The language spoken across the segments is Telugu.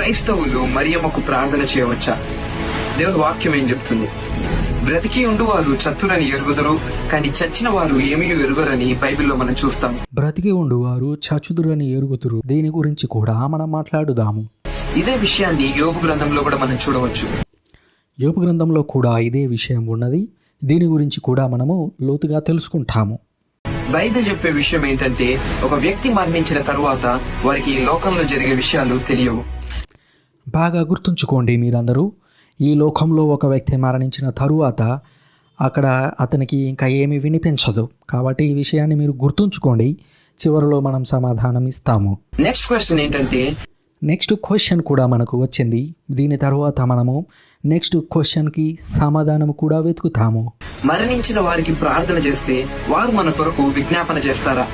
క్రైస్తవులు మరియమ్మకు ప్రార్థన చేయవచ్చా? దేవుని వాక్యం ఏం చెప్తుంది? బ్రతికి ఉండు వారు చతురని ఎరుగుదరు కానీ చచ్చిన వారు ఏమీ ఎరుగరని బైబిల్లో మనం చూస్తాం. బ్రతికి ఉండువారు చచుదురని ఎరుగుతురు. దీని గురించి కూడా మనం మాట్లాడుదాము. ఇదే విషయాన్ని యోగు గ్రంథంలో కూడా మనం చూడవచ్చు. యోపు గ్రంథంలో కూడా ఇదే విషయం ఉన్నది. దీని గురించి కూడా మనము లోతుగా తెలుసుకుంటాము. బైబిల్ చెప్పే విషయం ఏంటంటే ఒక వ్యక్తి మరణించిన తరువాత వారికి లోకంలో జరిగే విషయాలు తెలియవు. బాగా గుర్తుంచుకోండి మీరందరూ. ఈ లోకంలో ఒక వ్యక్తి మరణించిన తరువాత అక్కడ అతనికి ఇంకా ఏమీ వినిపించదు. కాబట్టి ఈ విషయాన్ని మీరు గుర్తుంచుకోండి. చివరిలో మనం సమాధానం ఇస్తాము. నెక్స్ట్ క్వశ్చన్ ఏంటంటే? నెక్స్ట్ క్వశ్చన్ కూడా మనకు వచ్చింది. దీని తర్వాత మనము నెక్స్ట్ క్వశ్చన్కి సమాధానం కూడా వెతుకుతాము. మరణించిన వారికి ప్రార్థన చేస్తే వారు మన కొరకు విజ్ఞాపన చేస్తారా?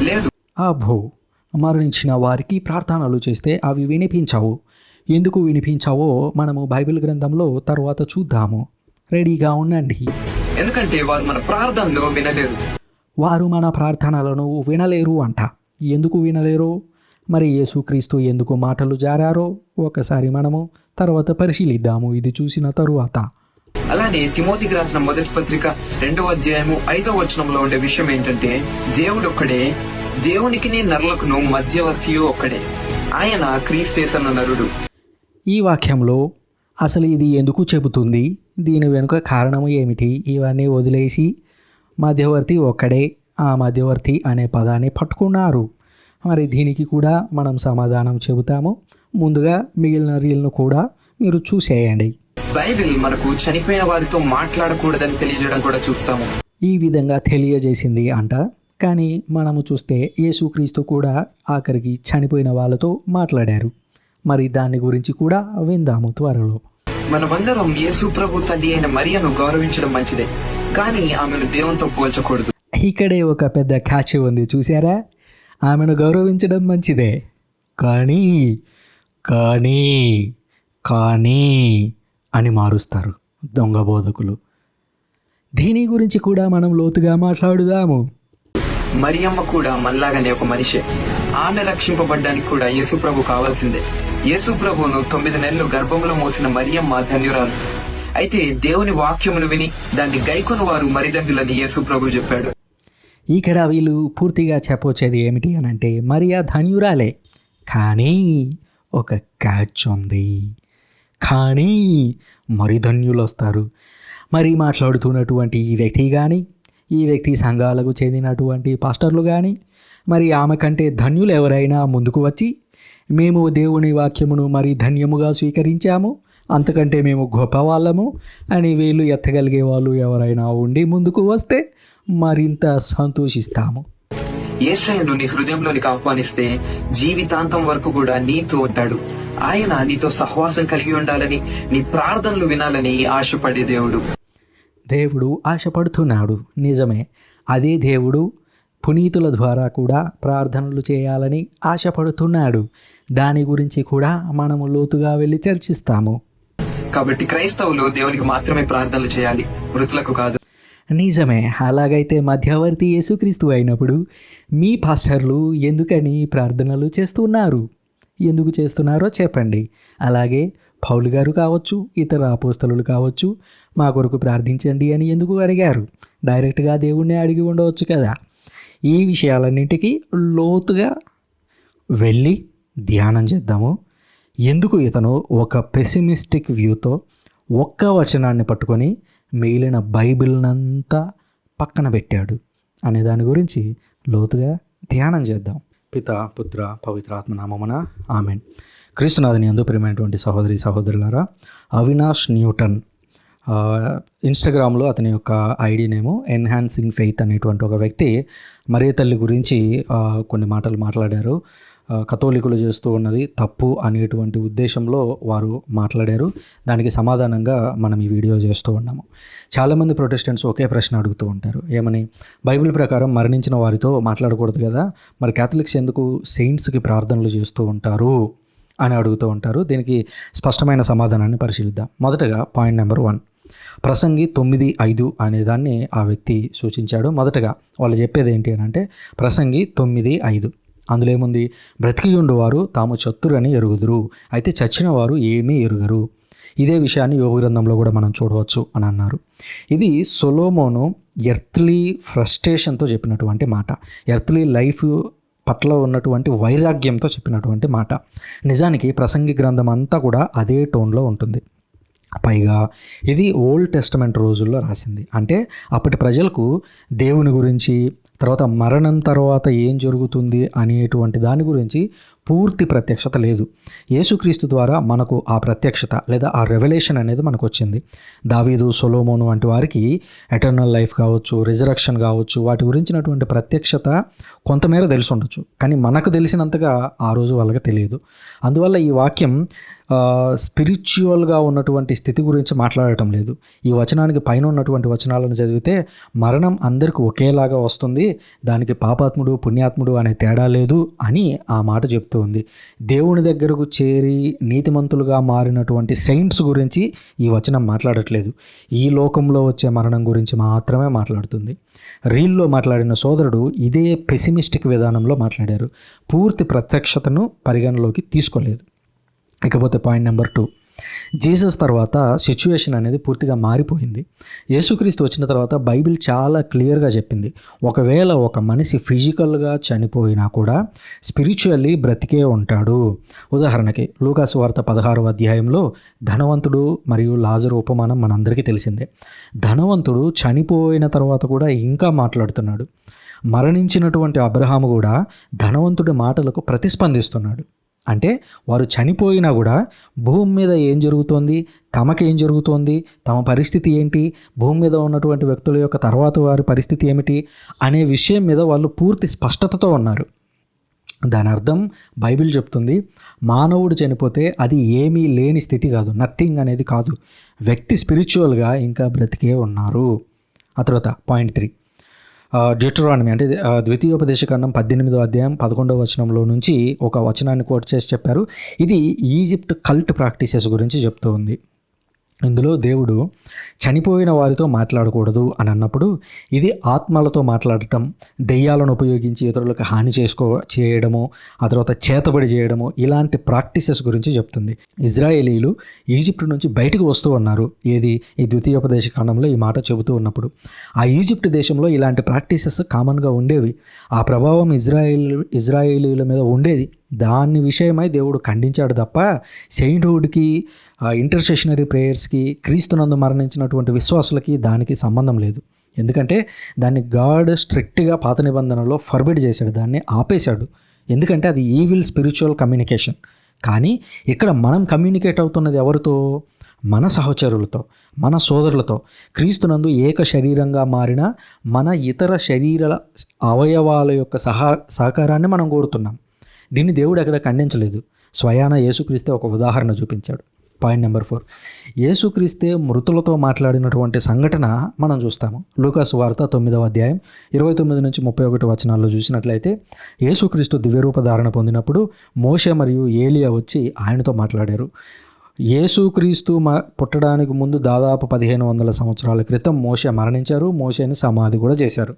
లేదు. అబ్బో! మరణించిన వారికి ప్రార్థనలు చేస్తే అవి వినిపించవు. ఎందుకు వినిపించవో మనము బైబిల్ గ్రంథంలో తర్వాత చూద్దాము. రెడీగా ఉండండి. ఎందుకంటే వారు మన ప్రార్థనలో వినలేరు. వారు మన ప్రార్థనలను వినలేరు అంట. ఎందుకు వినలేరు? మరి యేసుక్రీస్తు ఎందుకు మాటలు జారారో ఒకసారి మనము తర్వాత పరిశీలిద్దాము. ఇది చూసిన తరువాత. అలానే తిమోతికి రాసిన మొదటి పత్రిక రెండవ అధ్యాయము ఐదవ వచనంలో ఉండే విషయం ఏంటంటే దేవుడు ఒక్కడే దేవునికిని నరులకును మధ్యవర్తియు ఒక్కడే. ఆయన క్రీస్తేసన్న నరుడు. ఈ వాక్యంలో అసలు ఇది ఎందుకు చెబుతుంది? దీని వెనుక కారణం ఏమిటి? ఇవన్నీ వదిలేసి మధ్యవర్తి ఒక్కడే ఆ మధ్యవర్తి అనే పదాన్ని పట్టుకున్నారు. మరి దీనికి కూడా మనం సమాధానం చెబుతాము. ముందుగా మిగిలిన రీల్ను కూడా మీరు చూసేయండి. బైబిల్ మనకు చనిపోయిన వారితో మాట్లాడకూడదని తెలియజేయడం కూడా చూస్తాము. ఈ విధంగా తెలియజేసింది అంట. కానీ మనము చూస్తే యేసుక్రీస్తు కూడా ఆఖరికి చనిపోయిన వాళ్ళతో మాట్లాడారు. మరి దాని గురించి కూడా విందాము త్వరలో. మనమందరం యేసు ప్రభు తల్లి అయిన మరియను గౌరవించడం మంచిదే కానీ ఆమెను దేవునితో పోల్చకూడదు. ఇక్కడే ఒక పెద్ద క్యాచ్ ఉంది చూసారా ఆమెను గౌరవించడం మంచిదే. కానీ కానీ కానీ అని మారుస్తారు దొంగ బోధకులు. దీని గురించి కూడా మనం లోతుగా మాట్లాడుదాము. మరియమ్మ కూడా మనలాగానే ఒక మనిషే. ఆమె రక్షింపబడ్డానికి కూడా యేసు ప్రభు కావాల్సిందే. యేసు ప్రభువును తొమ్మిది నెలలు గర్భంలో మోసిన మరియమ్మ ధన్యురాలు. అయితే దేవుని వాక్యమును విని దాన్ని గైకొని వారు మరిదండ్రులని యేసు ప్రభు చెప్పాడు. ఇక్కడ వీళ్ళు పూర్తిగా చెప్పొచ్చేది ఏమిటి అని అంటే మరియా ధన్యురాలే కానీ ఒక క్యాచ్ ఉంది. కానీ మరి ధన్యులు వస్తారు మరి మాట్లాడుతున్నటువంటి ఈ వ్యక్తి కానీ ఈ వ్యక్తి సంఘాలకు చెందినటువంటి పాస్టర్లు కానీ మరి ఆమె కంటే ధన్యులు ఎవరైనా ముందుకు వచ్చి మేము దేవుని వాక్యమును మరి ధన్యముగా స్వీకరించాము. అంతకంటే మేము గొప్ప వాళ్ళము అని వీళ్ళు ఎత్తగలిగే వాళ్ళు ఎవరైనా ఉండి ముందుకు వస్తే మరింత సంతోషిస్తాము. ఏసయ్యను నీ హృదయంలోనికి ఆహ్వానిస్తే జీవితాంతం వరకు కూడా నీతో ఉంటాడు. ఆయన నీతో సహవాసం కలిగి ఉండాలని నీ ప్రార్థనలు వినాలని ఆశపడే దేవుడు. దేవుడు ఆశపడుతున్నాడు. నిజమే. అదే దేవుడు పునీతుల ద్వారా కూడా ప్రార్థనలు చేయాలని ఆశపడుతున్నాడు. దాని గురించి కూడా మనము లోతుగా వెళ్ళి చర్చిస్తాము. కాబట్టి క్రైస్తవులు దేవునికి మాత్రమే ప్రార్థనలు చేయాలి. మృతులకు కాదు. నిజమే అలాగైతే మధ్యవర్తి యేసుక్రీస్తు అయినప్పుడు మీ పాస్టర్లు ఎందుకని ప్రార్థనలు చేస్తున్నారు? ఎందుకు చేస్తున్నారో చెప్పండి. అలాగే పౌలు గారు కావచ్చు ఇతర అపోస్తలు కావచ్చు మా కొరకు ప్రార్థించండి అని ఎందుకు అడిగారు? డైరెక్ట్గా దేవుణ్ణి అడిగి ఉండవచ్చు కదా. ఈ విషయాలన్నింటికీ లోతుగా వెళ్ళి ధ్యానం చేద్దాము. ఎందుకు ఇతను ఒక పెసిమిస్టిక్ వ్యూతో ఒక్క వచనాన్ని పట్టుకొని మిగిలిన బైబిల్నంతా పక్కన పెట్టాడు అనే దాని గురించి లోతుగా ధ్యానం చేద్దాం. పిత పుత్ర పవిత్రాత్మనామమున ఆమెన్. క్రీస్తునాథుని అందు ప్రియమైనటువంటి సహోదరి సహోదరులారా అవినాష్ న్యూటన్ ఇన్స్టాగ్రామ్లో అతని యొక్క ఐడి నేమో ఎన్హాన్సింగ్ ఫెయిత్ అనేటువంటి ఒక వ్యక్తి మరియ తల్లి గురించి కొన్ని మాటలు మాట్లాడారు. కథోలికులు చేస్తూ ఉన్నది తప్పు అనేటువంటి ఉద్దేశంలో వారు మాట్లాడారు. దానికి సమాధానంగా మనం ఈ వీడియో చేస్తూ ఉన్నాము. చాలామంది ప్రొటెస్టెంట్స్ ఒకే ప్రశ్న అడుగుతూ ఉంటారు. ఏమని? బైబిల్ ప్రకారం మరణించిన వారితో మాట్లాడకూడదు కదా? మరి క్యాథలిక్స్ ఎందుకు సెయింట్స్కి ప్రార్థనలు చేస్తూ ఉంటారు అని అడుగుతూ ఉంటారు. దీనికి స్పష్టమైన సమాధానాన్ని పరిశీలిద్దాం. మొదటగా పాయింట్ నెంబర్ వన్ ప్రసంగి తొమ్మిది ఐదు అనే దాన్ని ఆ వ్యక్తి సూచించాడు. మొదటగా వాళ్ళు చెప్పేది ఏంటి అని అంటే ప్రసంగి తొమ్మిది ఐదు. అందులో ఏముంది? బ్రతికి ఉండువారు తాము చత్తురని ఎరుగుదురు అయితే చచ్చిన వారు ఏమీ ఎరుగరు. ఇదే విషయాన్ని యోగ గ్రంథంలో కూడా మనం చూడవచ్చు అని అన్నారు. ఇది సొలోమోను ఎర్త్లీ ఫ్రస్ట్రేషన్తో చెప్పినటువంటి మాట. ఎర్త్లీ లైఫ్ పట్ల ఉన్నటువంటి వైరాగ్యంతో చెప్పినటువంటి మాట. నిజానికి ప్రసంగి గ్రంథం అంతా కూడా అదే టోన్లో ఉంటుంది. పైగా ఇది ఓల్డ్ టెస్టమెంట్ రోజుల్లో రాసింది. అంటే అప్పటి ప్రజలకు దేవుని గురించి తర్వాత మరణం తర్వాత ఏం జరుగుతుంది అనేటువంటి దాని గురించి పూర్తి ప్రత్యక్షత లేదు. యేసుక్రీస్తు ద్వారా మనకు ఆ ప్రత్యక్షత లేదా ఆ రెవల్యూషన్ అనేది మనకు వచ్చింది దావీదు సొలోమోను వంటి వారికి ఎటర్నల్ లైఫ్ కావచ్చు రిజరక్షన్ కావచ్చు వాటి గురించినటువంటి ప్రత్యక్షత కొంతమేర తెలిసి ఉండొచ్చు కానీ మనకు తెలిసినంతగా ఆ రోజు వాళ్ళకి తెలియదు. అందువల్ల ఈ వాక్యం స్పిరిచువల్గా ఉన్నటువంటి స్థితి గురించి మాట్లాడటం లేదు. ఈ వచనానికి పైన ఉన్నటువంటి వచనాలను చదివితే మరణం అందరికీ ఒకేలాగా వస్తుంది. దానికి పాపాత్ముడు పుణ్యాత్ముడు అనే తేడా లేదు అని ఆ మాట చెప్తూ ఉంది దేవుని దగ్గరకు చేరి నీతిమంతులుగా మారినటువంటి సెయింట్స్ గురించి ఈ వచనం మాట్లాడట్లేదు. ఈ లోకంలో వచ్చే మరణం గురించి మాత్రమే మాట్లాడుతుంది. రీల్లో మాట్లాడిన సోదరుడు ఇదే పెసిమిస్టిక్ విధానంలో మాట్లాడారు. పూర్తి ప్రత్యక్షతను పరిగణలోకి తీసుకోలేదు. ఇకపోతే పాయింట్ నెంబర్ టూ జీసస్ తర్వాత సిచ్యువేషన్ అనేది పూర్తిగా మారిపోయింది. యేసుక్రీస్తు వచ్చిన తర్వాత బైబిల్ చాలా క్లియర్గా చెప్పింది. ఒకవేళ ఒక మనిషి ఫిజికల్గా చనిపోయినా కూడా స్పిరిచువల్లీ బ్రతికే ఉంటాడు. ఉదాహరణకి లూకాసు వార్త పదహారవ అధ్యాయంలో ధనవంతుడు మరియు లాజరు ఉపమానం మనందరికీ తెలిసిందే. ధనవంతుడు చనిపోయిన తర్వాత కూడా ఇంకా మాట్లాడుతున్నాడు. మరణించినటువంటి అబ్రహాము కూడా ధనవంతుడి మాటలకు ప్రతిస్పందిస్తున్నాడు. అంటే వారు చనిపోయినా కూడా భూమి మీద ఏం జరుగుతోంది? తమకేం జరుగుతోంది? తమ పరిస్థితి ఏంటి? భూమి మీద ఉన్నటువంటి వ్యక్తుల యొక్క తర్వాత వారి పరిస్థితి ఏమిటి? అనే విషయం మీద వాళ్ళు పూర్తి స్పష్టతతో ఉన్నారు. దాని అర్థం బైబిల్ చెప్తుంది మానవుడు చనిపోతే అది ఏమీ లేని స్థితి కాదు నథింగ్ అనేది కాదు. వ్యక్తి స్పిరిచువల్గా ఇంకా బ్రతికే ఉన్నారు. ఆ తర్వాత పాయింట్ త్రీ. డ్యూటరానమీ అంటే ద్వితీయోపదేశ ద్వితీయోపదేశకాండం పద్దెనిమిదో అధ్యాయం పదకొండవ వచనంలో నుంచి ఒక వచనాన్ని కోట్ చేసి చెప్పారు. ఇది ఈజిప్ట్ కల్ట్ ప్రాక్టీసెస్ గురించి చెప్తూ ఉంది ఇందులో దేవుడు చనిపోయిన వారితో మాట్లాడకూడదు అని అన్నప్పుడు ఇది ఆత్మలతో మాట్లాడటం దెయ్యాలను ఉపయోగించి ఇతరులకు హాని చేసుకో చేయడము ఆ తర్వాత చేతబడి చేయడము ఇలాంటి ప్రాక్టీసెస్ గురించి చెప్తుంది. ఇజ్రాయేలీలు ఈజిప్ట్ నుంచి బయటకు వస్తూ ఉన్నారు. ఏది? ఈ ద్వితీయోపదేశ కాండంలో ఈ మాట చెబుతూ ఉన్నప్పుడు. ఆ ఈజిప్ట్ దేశంలో ఇలాంటి ప్రాక్టీసెస్ కామన్గా ఉండేవి. ఆ ప్రభావం ఇజ్రాయేల్ ఇజ్రాయేలీల మీద ఉండేది. దాని విషయమై దేవుడు ఖండించాడు తప్ప సెయింట్హుడ్కి ఇంటర్సెషనరీ ప్రేయర్స్కి క్రీస్తునందు మరణించినటువంటి విశ్వాసులకి దానికి సంబంధం లేదు. ఎందుకంటే దాన్ని గాడ్ స్ట్రిక్ట్గా పాత నిబంధనలో ఫర్బిడ్ చేశాడు దాన్ని ఆపేశాడు. ఎందుకంటే అది ఈవిల్ స్పిరిచువల్ కమ్యూనికేషన్ కానీ ఇక్కడ మనం కమ్యూనికేట్ అవుతున్నది ఎవరితో? మన సహచరులతో మన సోదరులతో. క్రీస్తునందు ఏక శరీరంగా మారిన మన ఇతర శరీర అవయవాల యొక్క సహా సహకారాన్ని మనం కోరుతున్నాం. దీన్ని దేవుడు ఎక్కడ ఖండించలేదు. స్వయాన యేసుక్రీస్తే ఒక ఉదాహరణ చూపించాడు. పాయింట్ నెంబర్ ఫోర్ యేసుక్రీస్తే మృతులతో మాట్లాడినటువంటి సంఘటన మనం చూస్తాము. లూకాస్ వార్త తొమ్మిదవ అధ్యాయం ఇరవై తొమ్మిది నుంచి ముప్పై ఒకటి వచనాల్లో చూసినట్లయితే యేసుక్రీస్తు దివ్యరూప ధారణ పొందినప్పుడు మోషే మరియు ఏలియా వచ్చి ఆయనతో మాట్లాడారు. యేసుక్రీస్తు మ పుట్టడానికి ముందు దాదాపు పదిహేను వందల సంవత్సరాల క్రితం మోషే మరణించారు. మోషేని సమాధి కూడా చేశారు.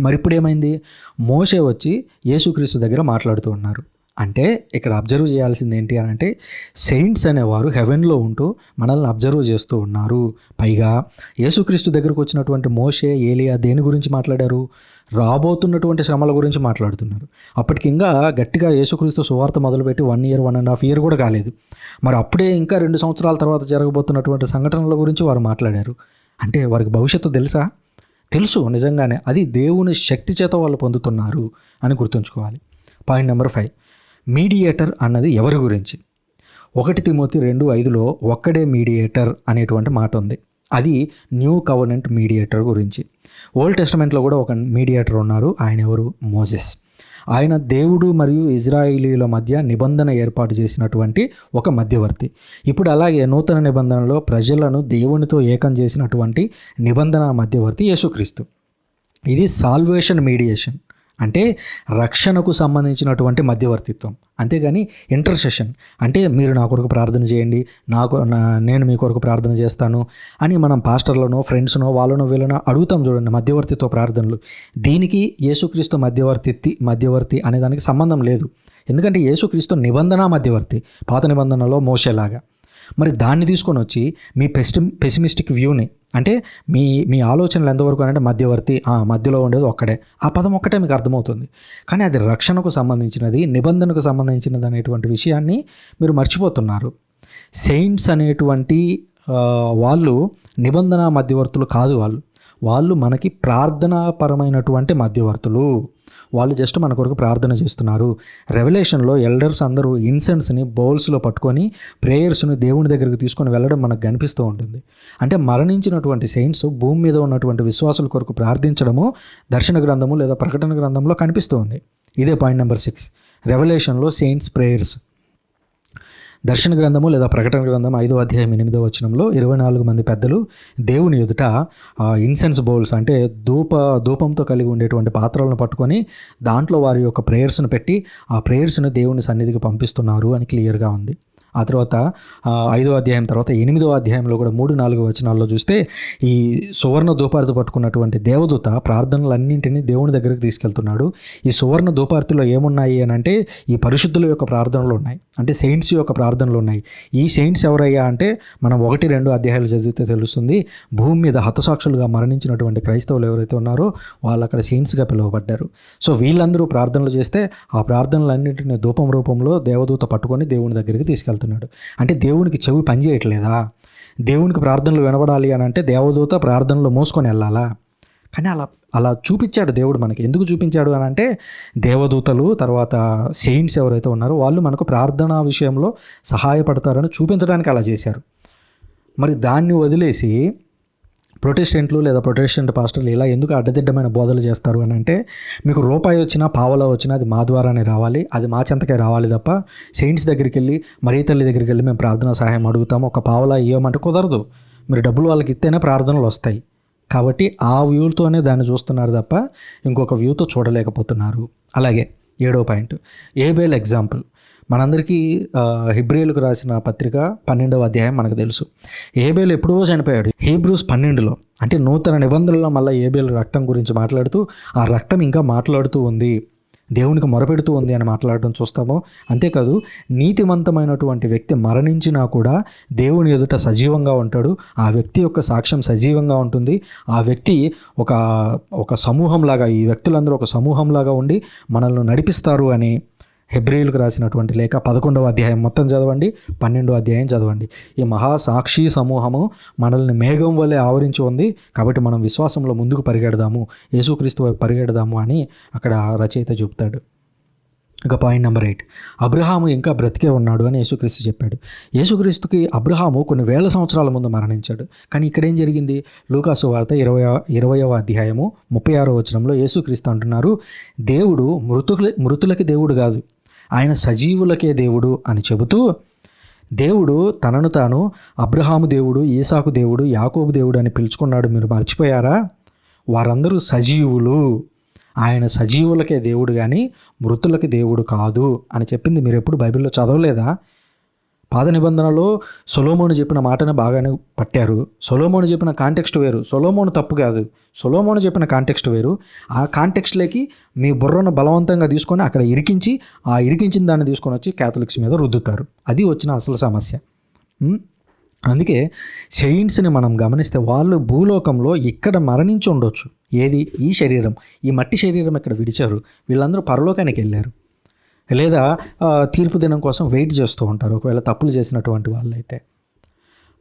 మరి ఇప్పుడు ఏమైంది? మోషే వచ్చి యేసుక్రీస్తు దగ్గర మాట్లాడుతూ ఉన్నారు. అంటే ఇక్కడ అబ్జర్వ్ చేయాల్సింది ఏంటి అని అంటే సెయింట్స్ అనేవారు హెవెన్లో ఉంటూ మనల్ని అబ్జర్వ్ చేస్తూ ఉన్నారు. పైగా యేసుక్రీస్తు దగ్గరకు వచ్చినటువంటి మోషే ఏలియా దేని గురించి మాట్లాడారు? రాబోతున్నటువంటి శ్రమల గురించి మాట్లాడుతున్నారు. అప్పటికి ఇంకా గట్టిగా యేసుక్రీస్తు సువార్త మొదలుపెట్టి one year one and half year కూడా కాలేదు. మరి అప్పుడే ఇంకా రెండు సంవత్సరాల తర్వాత జరగబోతున్నటువంటి సంఘటనల గురించి వారు మాట్లాడారు. అంటే వారికి భవిష్యత్తు తెలుసా? తెలుసు నిజంగానే. అది దేవుని శక్తి చేత వాళ్ళు పొందుతున్నారు అని గుర్తుంచుకోవాలి. పాయింట్ నెంబర్ ఫైవ్ మీడియేటర్ అన్నది ఎవరి గురించి? ఒకటి తిమోతి రెండు ఐదులో ఒక్కడే మీడియేటర్ అనేటువంటి మాట ఉంది. అది న్యూ కవర్నెంట్ మీడియేటర్ గురించి. ఓల్డ్ టెస్టమెంట్లో కూడా ఒక మీడియేటర్ ఉన్నారు. ఆయన ఎవరు? మోజెస్ ఆయన దేవుడు మరియు ఇజ్రాయిలీల మధ్య నిబంధన ఏర్పాటు చేసినటువంటి ఒక మధ్యవర్తి. ఇప్పుడు అలాగే నూతన నిబంధనలో ప్రజలను దేవునితో ఏకం చేసినటువంటి నిబంధన మధ్యవర్తి యేసుక్రీస్తు. ఇది సాల్వేషన్ మీడియేషన్ అంటే రక్షణకు సంబంధించినటువంటి మధ్యవర్తిత్వం. అంతేగాని ఇంటర్సెషన్. అంటే మీరు నా కొరకు ప్రార్థన చేయండి నాకు నేను మీ కొరకు ప్రార్థన చేస్తాను అని మనం పాస్టర్లను ఫ్రెండ్స్నో వాళ్ళనో వీళ్ళనో అడుగుతాం చూడండి మధ్యవర్తిత్వ ప్రార్థనలు. దీనికి యేసుక్రీస్తు మధ్యవర్తి మధ్యవర్తి అనే దానికి సంబంధం లేదు. ఎందుకంటే యేసుక్రీస్తు నిబంధన మధ్యవర్తి పాత నిబంధనలో మోసేలాగా మరి దాన్ని తీసుకొని వచ్చి మీ పెస్టి పెసిమిస్టిక్ వ్యూని అంటే మీ మీ ఆలోచనలు ఎంతవరకు అంటే మధ్యవర్తి ఆ, మధ్యలో ఉండేది ఒక్కడే. ఆ పదం ఒక్కటే మీకు అర్థమవుతుంది. కానీ అది రక్షణకు సంబంధించినది నిబంధనకు సంబంధించినది అనేటువంటి విషయాన్ని మీరు మర్చిపోతున్నారు. సెయింట్స్ అనేటువంటి వాళ్ళు నిబంధన మధ్యవర్తులు కాదు వాళ్ళు. వాళ్ళు మనకి ప్రార్థనాపరమైనటువంటి మధ్యవర్తులు. వాళ్ళు జస్ట్ మన కొరకు ప్రార్థన చేస్తున్నారు. రెవల్యూషన్లో ఎల్డర్స్ అందరూ ఇన్సెన్స్ని బౌల్స్లో పట్టుకొని ప్రేయర్స్ని దేవుని దగ్గరికి తీసుకొని వెళ్ళడం మనకు కనిపిస్తూ ఉంటుంది. అంటే మరణించినటువంటి సెయింట్స్ భూమి మీద ఉన్నటువంటి విశ్వాసుల కొరకు ప్రార్థించడము దర్శన గ్రంథము లేదా ప్రకటన గ్రంథంలో కనిపిస్తూ ఉంది. ఇదే పాయింట్ నెంబర్ సిక్స్ రెవల్యూషన్లో సెయింట్స్ ప్రేయర్స్ దర్శన గ్రంథము లేదా ప్రకటన గ్రంథం ఐదో అధ్యాయం ఎనిమిదో వచనంలో ఇరవై నాలుగు మంది పెద్దలు దేవుని ఎదుట ఇన్సెన్స్ బౌల్స్ అంటే ధూప ధూపంతో కలిగి ఉండేటువంటి పాత్రలను పట్టుకొని దాంట్లో వారి యొక్క ప్రేయర్స్ను పెట్టి ఆ ప్రేయర్స్ను దేవుని సన్నిధికి పంపిస్తున్నారు అని క్లియర్గా ఉంది. ఆ తర్వాత ఐదో అధ్యాయం తర్వాత ఎనిమిదో అధ్యాయంలో కూడా మూడు నాలుగు వచనాల్లో చూస్తే ఈ సువర్ణ ధూపార్తి పట్టుకున్నటువంటి దేవదూత ప్రార్థనలన్నింటినీ దేవుని దగ్గరికి తీసుకెళ్తున్నాడు. ఈ సువర్ణ ధూపార్తిలో ఏమున్నాయి అని అంటే ఈ పరిశుద్ధుల యొక్క ప్రార్థనలు ఉన్నాయి. అంటే సెయింట్స్ యొక్క ప్రార్థనలు ఉన్నాయి. ఈ సెయింట్స్ ఎవరయ్యా అంటే మనం ఒకటి రెండు అధ్యాయాలు చదివితే తెలుస్తుంది భూమి మీద హతసాక్షులుగా మరణించినటువంటి క్రైస్తవులు ఎవరైతే ఉన్నారో వాళ్ళు అక్కడ సెయింట్స్గా పిలువబడ్డారు. సో వీళ్ళందరూ ప్రార్థనలు చేస్తే ఆ ప్రార్థనలన్నింటినీ ధూపం రూపంలో దేవదూత పట్టుకొని దేవుని దగ్గరికి మాట్లాడుతున్నాడు అంటే దేవునికి చెవి పనిచేయట్లేదా? దేవునికి ప్రార్థనలు వినబడాలి అని అంటే దేవదూత ప్రార్థనలు మోసుకొని వెళ్ళాలా? కానీ అలా అలా చూపించాడు దేవుడు మనకి. ఎందుకు చూపించాడు అని అంటే దేవదూతలు తర్వాత సెయింట్స్ ఎవరైతే ఉన్నారో వాళ్ళు మనకు ప్రార్థన విషయంలో సహాయపడతారని చూపించడానికి అలా చేశారు. మరి దాన్ని వదిలేసి ప్రొటెస్టెంట్లు లేదా ప్రొటెస్టెంట్ పాస్టర్లు ఇలా ఎందుకు అడ్డదిడ్డమైన బోధలు చేస్తారు అని అంటే మీకు రూపాయి వచ్చినా పావలా వచ్చినా అది మా ద్వారానే రావాలి. అది మా చెంతకే రావాలి తప్ప సెయింట్స్ దగ్గరికి వెళ్ళి మరీ తల్లి దగ్గరికి వెళ్ళి మేము ప్రార్థన సహాయం అడుగుతాము. ఒక పావలా ఇవ్వమంటే కుదరదు. మీరు డబ్బులు వాళ్ళకి ఇస్తేనే ప్రార్థనలు వస్తాయి. కాబట్టి ఆ వ్యూతోనే దాన్ని చూస్తున్నారు తప్ప ఇంకొక వ్యూతో చూడలేకపోతున్నారు. అలాగే ఏడో పాయింట్. Abel example. మనందరికీ ఆ, హిబ్రియులకు రాసిన పత్రిక పన్నెండవ అధ్యాయం మనకు తెలుసు. ఏబేలు ఎప్పుడో చనిపోయాడు. హీబ్రూస్ పన్నెండులో. అంటే నూతన నిబంధనలో మళ్ళీ ఏబేలు రక్తం గురించి మాట్లాడుతూ ఆ రక్తం ఇంకా మాట్లాడుతూ ఉంది. దేవునికి మొరపెడుతూ ఉంది అని మాట్లాడడం చూస్తాము. అంతేకాదు నీతివంతమైనటువంటి వ్యక్తి మరణించినా కూడా దేవుని ఎదుట సజీవంగా ఉంటాడు. ఆ వ్యక్తి యొక్క సాక్ష్యం సజీవంగా ఉంటుంది. ఆ వ్యక్తి ఒక ఒక సమూహంలాగా ఈ వ్యక్తులందరూ ఒక సమూహంలాగా ఉండి మనల్ని నడిపిస్తారు అని హెబ్రియులకు రాసినటువంటి లేఖ పదకొండవ అధ్యాయం మొత్తం చదవండి పన్నెండవ అధ్యాయం చదవండి. ఈ మహాసాక్షి సమూహము మనల్ని మేఘం వల్లే ఆవరించి ఉంది. కాబట్టి మనం విశ్వాసంలో ముందుకు పరిగెడదాము యేసుక్రీస్తు వైపు పరిగెడదాము అని అక్కడ రచయిత చెబుతాడు ఇక పాయింట్ నెంబర్ ఎయిట్. అబ్రహాము ఇంకా బ్రతికే ఉన్నాడు అని యేసుక్రీస్తు చెప్పాడు. యేసుక్రీస్తుకి అబ్రహాము కొన్ని వేల సంవత్సరాల ముందు మరణించాడు. కానీ ఇక్కడ ఏం జరిగింది? లూకాసు వార్త ఇరవై ఇరవయవ అధ్యాయము ముప్పై ఆరో వచనంలో యేసుక్రీస్తు అంటున్నారు దేవుడు మృతుల మృతులకి దేవుడు కాదు. ఆయన సజీవులకే దేవుడు అని చెబుతూ దేవుడు తనను తాను అబ్రహాము దేవుడు ఈసాకు దేవుడు యాకోబు దేవుడు అని పిలుచుకున్నాడు. మీరు మర్చిపోయారా? వారందరూ సజీవులు. ఆయన సజీవులకే దేవుడు కానీ మృతులకి దేవుడు కాదు అని చెప్పింది మీరు ఎప్పుడు బైబిల్లో చదవలేదా? పాద నిబంధనలో సొలోమోను చెప్పిన మాటను బాగానే పట్టారు. సొలోమోను చెప్పిన కాంటెక్స్ట్ వేరు. సొలోమోను తప్పు కాదు. సొలోమోను చెప్పిన కాంటెక్స్ట్ వేరు. ఆ కాంటెక్స్ట్లోకి మీ బుర్రను బలవంతంగా తీసుకొని అక్కడ ఇరికించి ఆ ఇరికించిన దాన్ని తీసుకొని వచ్చి క్యాథలిక్స్ మీద రుద్దుతారు. అది వచ్చిన అసలు సమస్య. అందుకే సెయింట్స్ని మనం గమనిస్తే వాళ్ళు భూలోకంలో ఇక్కడ మరణించి ఉండొచ్చు. ఏది? ఈ శరీరం. ఈ మట్టి శరీరం ఇక్కడ విడిచారు. వీళ్ళందరూ పరలోకానికి వెళ్ళారు. లేదా తీర్పు దినం కోసం వెయిట్ చేస్తూ ఉంటారు ఒకవేళ తప్పులు చేసినటువంటి వాళ్ళైతే.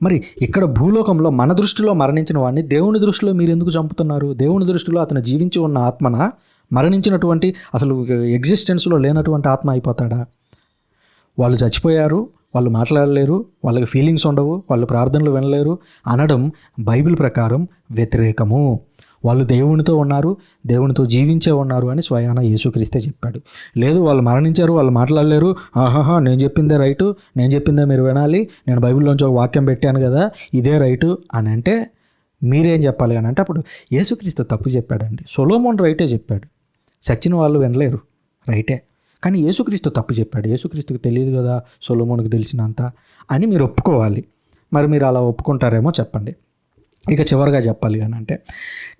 మరి ఇక్కడ భూలోకంలో మన దృష్టిలో మరణించిన వాడిని దేవుని దృష్టిలో మీరు ఎందుకు చంపుతున్నారు? దేవుని దృష్టిలో అతను జీవించి ఉన్న ఆత్మన? మరణించినటువంటి అసలు ఎగ్జిస్టెన్స్లో లేనటువంటి ఆత్మ అయిపోతాడా? వాళ్ళు చచ్చిపోయారు వాళ్ళు మాట్లాడలేరు వాళ్ళకి ఫీలింగ్స్ ఉండవు వాళ్ళు ప్రార్థనలు వినలేరు అనడం బైబిల్ ప్రకారం వ్యతిరేకము. వాళ్ళు దేవునితో ఉన్నారు దేవునితో జీవించే ఉన్నారు అని స్వయాన యేసుక్రీస్తే చెప్పాడు. లేదు వాళ్ళు మరణించారు వాళ్ళు మాట్లాడలేరు. ఆహాహా నేను చెప్పిందే రైటు నేను చెప్పిందే మీరు వినాలి నేను బైబిల్లోంచి ఒక వాక్యం పెట్టాను కదా ఇదే రైటు అని అంటే మీరేం చెప్పాలి అని అంటే అప్పుడు యేసుక్రీస్తు తప్పు చెప్పాడండి. సొలోమోన్ రైటే చెప్పాడు. చచ్చిన వాళ్ళు వినలేరు రైటే. కానీ యేసుక్రీస్తు తప్పు చెప్పాడు. యేసుక్రీస్తుకు తెలియదు కదా సొలోమోన్కి తెలిసినంత అని మీరు ఒప్పుకోవాలి. మరి మీరు అలా ఒప్పుకుంటారేమో చెప్పండి. ఇక చివరిగా చెప్పాలి అని అంటే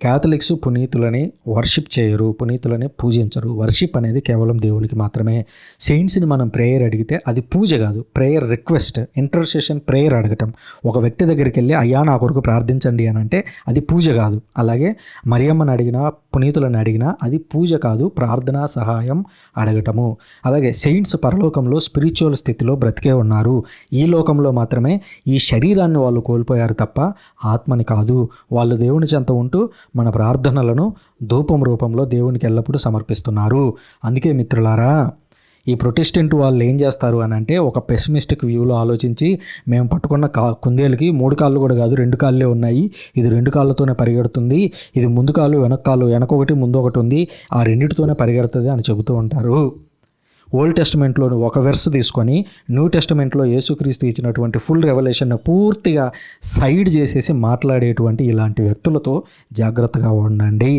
క్యాథలిక్స్ పునీతులని వర్షిప్ చేయరు పునీతులని పూజించరు. వర్షిప్ అనేది కేవలం దేవునికి మాత్రమే. సెయింట్స్ని మనం ప్రేయర్ అడిగితే అది పూజ కాదు ప్రేయర్ రిక్వెస్ట్ ఇంటర్సెషన్ ప్రేయర్ అడగటం. ఒక వ్యక్తి దగ్గరికి వెళ్ళి అయ్యా నా కొరకు ప్రార్థించండి అని అంటే అది పూజ కాదు. అలాగే మరియమ్మని అడిగినా పునీతులను అడిగినా అది పూజ కాదు ప్రార్థనా సహాయం అడగటము. అలాగే సెయింట్స్ పరలోకంలో స్పిరిచువల్ స్థితిలో బ్రతికే ఉన్నారు. ఈ లోకంలో మాత్రమే ఈ శరీరాన్ని వాళ్ళు కోల్పోయారు తప్ప ఆత్మని కాదు. వాళ్ళు దేవుని చెంత ఉంటూ మన ప్రార్థనలను ధూపం రూపంలో దేవునికి ఎల్లప్పుడూ సమర్పిస్తున్నారు. అందుకే మిత్రులారా ఈ ప్రొటెస్టెంట్ వాళ్ళు ఏం చేస్తారు అని అంటే ఒక పెసిమిస్టిక్ వ్యూలో ఆలోచించి మేము పట్టుకున్న కా కుందేలుకి మూడు కాళ్ళు కూడా కాదు రెండు కాళ్ళే ఉన్నాయి. ఇది రెండు కాళ్ళతోనే పరిగెడుతుంది. ఇది ముందు కాళ్ళు వెనక కాళ్ళు వెనక ఒకటి ముందు ఒకటి ఉంది. ఆ రెండిటితోనే పరిగెడుతుంది అని చెబుతూ ఉంటారు. ఓల్డ్ టెస్టమెంట్లోని ఒక వెర్స్ తీసుకొని న్యూ టెస్టమెంట్లో యేసుక్రీస్తు ఇచ్చినటువంటి ఫుల్ రెవల్యూషన్ పూర్తిగా సైడ్ చేసేసి మాట్లాడేటువంటి ఇలాంటి వ్యక్తులతో జాగ్రత్తగా ఉండండి.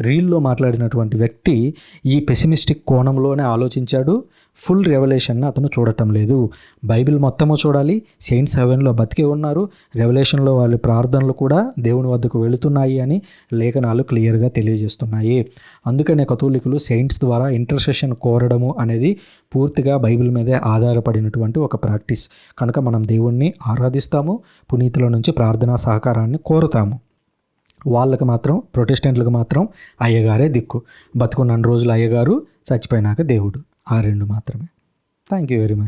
రీల్లో మాట్లాడినటువంటి వ్యక్తి ఈ పెసిమిస్టిక్ కోణంలోనే ఆలోచించాడు. ఫుల్ రెవల్యూషన్ని అతను చూడటం లేదు. బైబిల్ మొత్తము చూడాలి. సెయింట్స్ హెవెన్లో బతికే ఉన్నారు. రెవల్యూషన్లో వాళ్ళ ప్రార్థనలు కూడా దేవుని వద్దకు వెళుతున్నాయి అని లేఖనాలు క్లియర్గా తెలియజేస్తున్నాయి. అందుకనే కథోలికులు సెయింట్స్ ద్వారా ఇంటర్సెషన్ కోరడము అనేది పూర్తిగా బైబిల్ మీదే ఆధారపడినటువంటి ఒక ప్రాక్టీస్ కనుక మనం దేవుణ్ణి ఆరాధిస్తాము. పునీతుల నుంచి ప్రార్థనా సహకారాన్ని కోరుతాము. వాళ్ళకి మాత్రం ప్రొటెస్టెంట్లకు మాత్రం అయ్యగారే దిక్కు. బతుకున్నన్ని రోజులు అయ్యగారు చచ్చిపోయినాక దేవుడు. ఆ రెండు మాత్రమే. Thank you very much